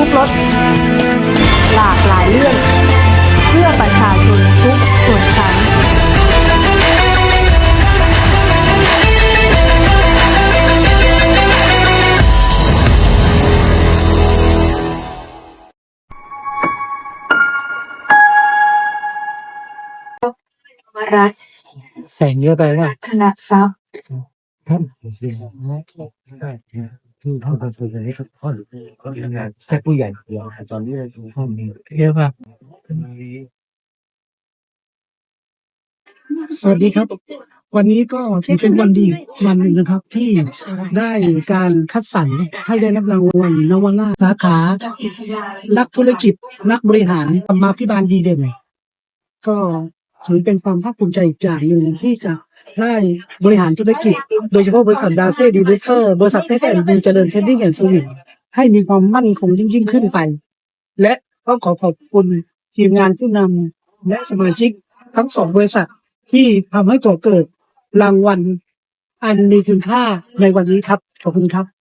ทุกรสหลากหลายเรื่อง เพื่อประชาชนทุกส่วนชั้นรัตน์แสงเยอะไปว่าธนทรัพย์ือพ่อเป็นส่วนใหญ่ก็พ่อหรือก็ยังไงแค่ผู้ใหญ่เดียวตอนนี้เราดูข้อมีเยอะป่ะสวัสดีครับ วันนี้ก็ถือเป็นวันดีวันหนึ่งนะครับ ที่ได้การคัดสรรให้ได้รับรางวัลนวนาสาขานักธุรกิจนักบริหารธรรมาภิบาลดีเด่นก็ถือเป็นความภาคภูมิใจอีกอย่างหนึ่งที่จะ ได้บริหารธุรกิจ โดยเฉพาะบริษัทดาเซ่ดีเวเซอร์บริษัทเอสแอนดีเจริญเทนดิ้งแอนด์สวิงให้มีความมั่นคงยิ่งยิ่งขึ้นไป และก็ขอขอบคุณทีมงานผู้นำและสมาชิกทั้งสองบริษัทที่ทำให้ก่อเกิดรางวัลอันมีคุณค่าในวันนี้ครับ ขอบคุณครับ